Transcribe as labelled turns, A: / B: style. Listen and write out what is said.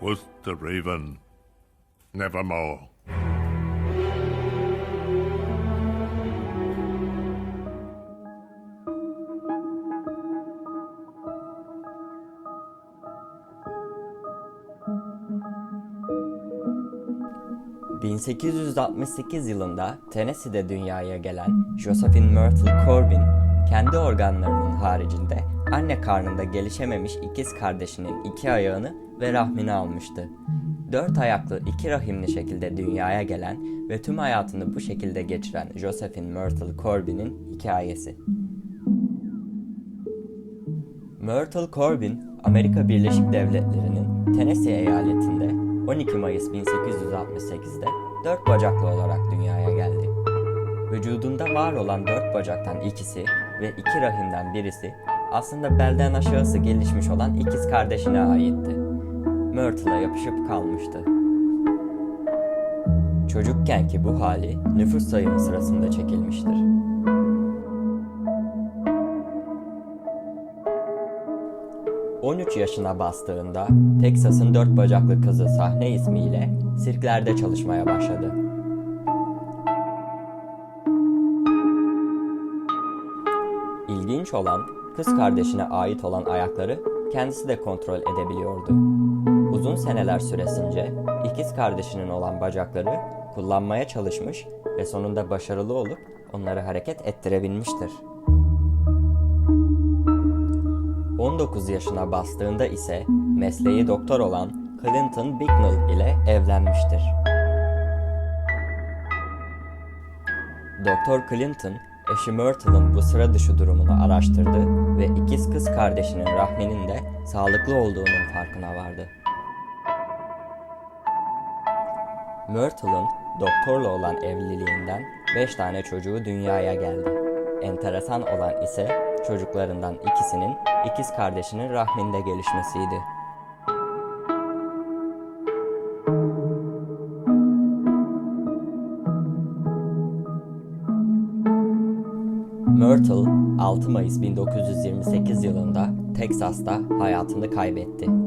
A: was the raven. Nevermore.
B: ...1868 yılında Tennessee'de dünyaya gelen Josephine Myrtle Corbin, kendi organlarının haricinde anne karnında gelişememiş ikiz kardeşinin iki ayağını ve rahmini almıştı. Dört ayaklı iki rahimli şekilde dünyaya gelen ve tüm hayatını bu şekilde geçiren Josephine Myrtle Corbin'in hikayesi. Myrtle Corbin, Amerika Birleşik Devletleri'nin Tennessee eyaletinde 12 Mayıs 1868'de dört bacaklı olarak dünyaya geldi. Vücudunda var olan dört bacaktan ikisi ve iki rahimden birisi aslında belden aşağısı gelişmiş olan ikiz kardeşine aitti. Myrtle'a yapışıp kalmıştı. Çocukken ki bu hali nüfus sayımı sırasında çekilmiştir. ...13 yaşına bastığında Texas'ın dört bacaklı kızı sahne ismiyle sirklerde çalışmaya başladı. İlginç olan kız kardeşine ait olan ayakları kendisi de kontrol edebiliyordu. Uzun seneler süresince ikiz kardeşinin olan bacakları kullanmaya çalışmış ve sonunda başarılı olup onları hareket ettirebilmiştir. 19 yaşına bastığında ise mesleği doktor olan Clinton Bicknell ile evlenmiştir. Doktor Clinton, eşi Myrtle'ın bu sıra dışı durumunu araştırdı ve ikiz kız kardeşinin rahminin de sağlıklı olduğunun farkına vardı. Myrtle'ın doktorla olan evliliğinden 5 tane çocuğu dünyaya geldi. Enteresan olan ise çocuklarından ikisinin ikiz kardeşinin rahminde gelişmesiydi. Myrtle 6 Mayıs 1928 yılında Teksas'ta hayatını kaybetti.